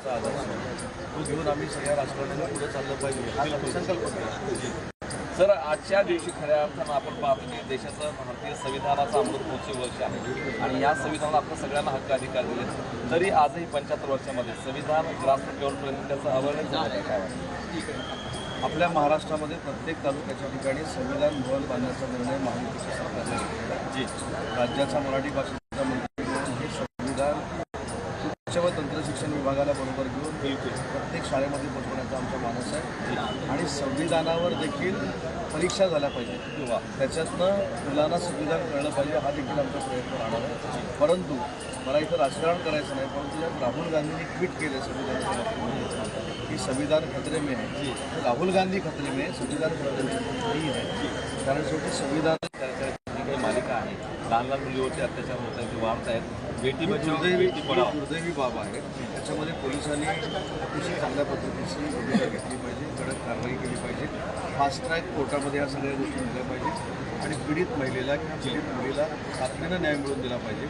तो घेऊन आम्ही सगळ्या राजकारण्यांना पुढे चाललं पाहिजे. संकल्प सर आजच्या दिवशी खऱ्या अर्थानं आपण पाहतो की देशाचं भारतीय संविधानाचं अमृत महोत्सव वर्ष आहे. आणि या संविधानाला आपण सगळ्यांना हक्क अधिकार दिले. तरी आजही पंच्याहत्तर वर्षामध्ये संविधान ग्रास लेवलपर्यंत त्याचं अवेअरनेस झालं काय आपल्या महाराष्ट्रामध्ये प्रत्येक तालुक्याच्या ठिकाणी संविधान भवन बांधण्याचा निर्णय महायुतीच्या सरकारने घेतला जी राज्याचा मराठी भाषेचा मंत्री म्हणून हे संविधान उच्च व तंत्रशिक्षण विभागाला बरोबर घेऊन प्रत्येक शाळेमध्ये पोहोचवण्याचा आमचा मानस आहे आणि संविधानावर देखील परीक्षा झाल्या पाहिजे किंवा त्याच्यातनं मुलांना संविधान कळलं पाहिजे हा देखील आमचा प्रयत्न राहणार आहे परंतु मला इथं राजकारण करायचं नाही परंतु ज्या राहुल गांधींनी ट्विट केलं संविधानाच्या बाबतीत की संविधान खतरे में है तर राहुल गांधी खतरे में है, संविधान खतरे में नाही आहे कारण शेवटी संविधान काही मालिका आहे लहान लहान मुलीवरती अत्याचार होत आहेत ते वाढत आहेत बेटी ही बचाव दुर्दैवी बेटी पढाव दुर्दैवी बाब आहे. त्याच्यामध्ये पोलिसांनी अतिशय चांगल्या पद्धतीची भूमिका घेतली पाहिजे कडक कारवाई केली पाहिजे. फास्ट ट्रॅक कोर्टामध्ये या सगळ्या गोष्टी झाल्या पाहिजेत. आणि पीडित महिलेला किंवा पीडित मुलीला तातडीनं न्याय मिळवून दिला पाहिजे.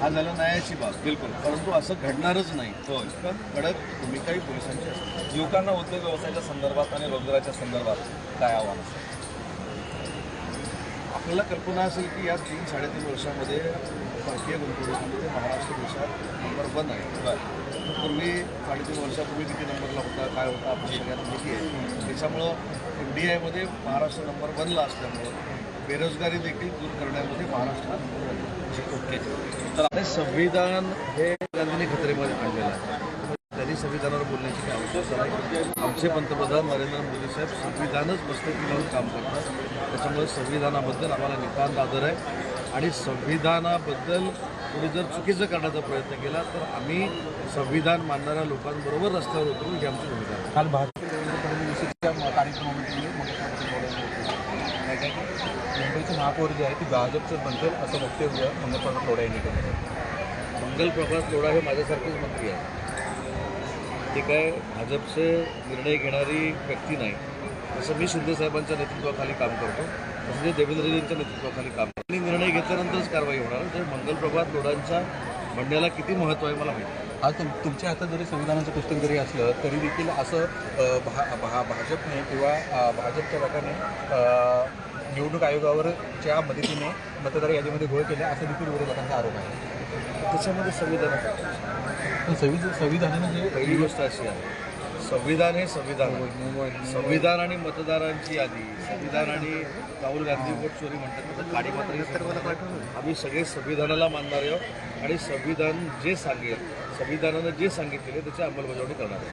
हा झाला न्यायाची बाब. बिलकुल. परंतु असं घडणारच नाही. पण कडक भूमिकाही पोलिसांची असते. युवकांना उद्योग व्यवसायाच्या संदर्भात आणि रोजगाराच्या संदर्भात काय आव्हान असेल आपल्याला कल्पना असेल की या तीन साडेतीन वर्षामध्ये भारतीय गुंतवणुकीमध्ये महाराष्ट्र देशात नंबर वन आहे. पूर्वी साडेतीन वर्षापूर्वी किती नंबरला होता काय होता आपण सगळ्यांना माहिती आहे. त्याच्यामुळं एफ डी आयमध्ये महाराष्ट्र नंबर वनला असल्यामुळं बेरोजगारी देखील दूर करण्यामध्ये महाराष्ट्र नंबर वन आहे. ओके. तर आपले संविधान हे गांधींनी खतरेमध्ये आणलेलं आहे. त्यांनी संविधानावर बोलण्याची काही आवश्यकता नाही आमचे पंतप्रधान नरेंद्र मोदी साहेब संविधानच मस्तकी लावून काम करतात. त्याच्यामुळे संविधानाबद्दल आम्हाला नितांत आदर आहे. आणि संविधानाबद्दल कोणी जर चुकीचं करण्याचा प्रयत्न केला तर आम्ही संविधान मानणाऱ्या लोकांबरोबर रस्त्यावर उतरू ही आमची भूमिका आहे. काल भारतीय देवेंद्र फडणवीसच्या कार्यक्रमामध्ये मुंबईचे महापौर जे आहे ती भाजपचं बनतील असं वक्तव्य मंगलप्रसाद लोढा यांनी केलं. मंगल प्रभात लोढा हे माझ्यासारखेच मंत्री आहे. ते काय भाजपचे निर्णय घेणारी व्यक्ती नाही. तसं मी शिंदेसाहेबांच्या नेतृत्वाखाली काम करतो. तसं ते देवेंद्रजींच्या नेतृत्वाखाली काम करतो. आणि निर्णय घेतल्यानंतरच कारवाई होणार तर मंगल प्रभात लोढांच्या म्हणण्याला किती महत्त्व आहे मला माहिती हा आज तुम तुमच्या हातात जरी संविधानाचं पुस्तक जरी असलं तरी देखील असं भा भा भाजपने किंवा भाजपच्या गटाने निवडणूक आयोगावरच्या मदतीने मतदार यादीमध्ये घोळ केला असं देखील विरोधकांचा आरोप आहे त्याच्यामध्ये संविधान. पण संविधान संविधानाने जे पहिली गोष्ट अशी आहे संविधान हे संविधान. संविधान आणि मतदारांची यादी संविधान आणि राहुल गांधी वोट चोरी म्हणतात तर हे संविधान. आम्ही सगळे संविधानाला मानणारे आहोत आणि संविधान जे सांगेल संविधानानं जे सांगितलेले त्याची अंमलबजावणी करणार आहे